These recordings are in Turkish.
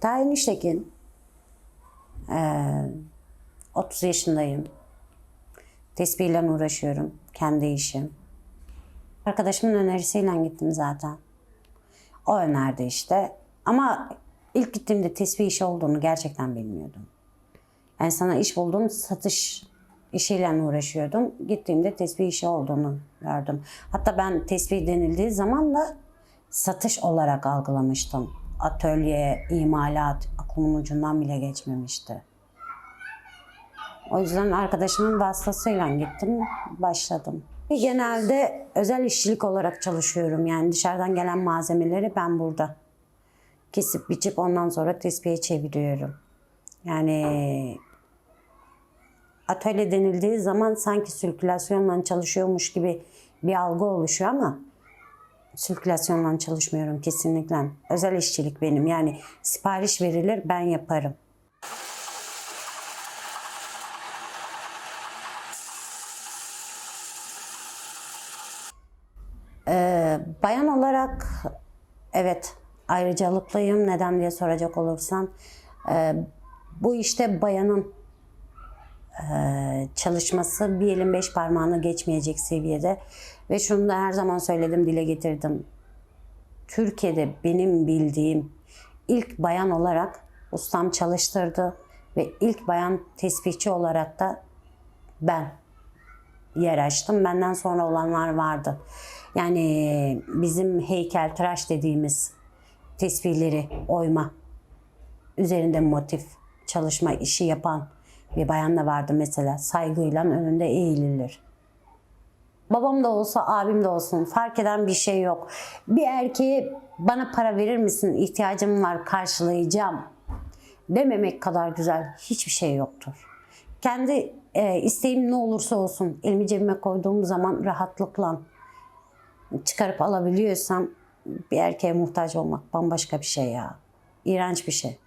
Tayin İştekin. Ee, 30 yaşındayım. Tespihle uğraşıyorum. Kendi işim. Arkadaşımın önerisiyle gittim zaten. O önerdi işte. Ama ilk gittiğimde tesbih işi olduğunu gerçekten bilmiyordum. Yani sana iş buldum, satış işiyle uğraşıyordum. Gittiğimde tesbih işi olduğunu gördüm. Hatta ben tesbih denildiği zaman da satış olarak algılamıştım. Atölye, imalat aklımın ucundan bile geçmemişti. O yüzden arkadaşımın vasıtasıyla gittim, başladım. Genelde özel işçilik olarak çalışıyorum. Yani dışarıdan gelen malzemeleri ben burada kesip biçip ondan sonra tespihe çeviriyorum. Yani atölye denildiği zaman sanki sirkülasyonla çalışıyormuş gibi bir algı oluşuyor ama sirkülasyonla çalışmıyorum kesinlikle. Özel işçilik benim. Yani sipariş verilir ben yaparım. Ee, bayan olarak evet ayrıcalıklıyım. Neden diye soracak olursan e, bu işte bayanın çalışması bir elin beş parmağını geçmeyecek seviyede ve şunu da her zaman söyledim dile getirdim. Türkiye'de benim bildiğim ilk bayan olarak ustam çalıştırdı ve ilk bayan tespihçi olarak da ben yer açtım. Benden sonra olanlar vardı. Yani bizim heykel tıraş dediğimiz tesbihleri oyma, üzerinde motif çalışma işi yapan bir bayan da vardı mesela. Saygıyla önünde eğililir. Babam da olsa, abim de olsun fark eden bir şey yok. Bir erkeğe bana para verir misin? İhtiyacım var, karşılayacağım. Dememek kadar güzel hiçbir şey yoktur. Kendi e, isteğim ne olursa olsun elimi cebime koyduğum zaman rahatlıkla çıkarıp alabiliyorsam bir erkeğe muhtaç olmak bambaşka bir şey ya. İğrenç bir şey.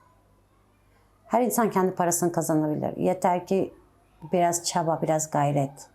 Her insan kendi parasını kazanabilir. Yeter ki biraz çaba, biraz gayret.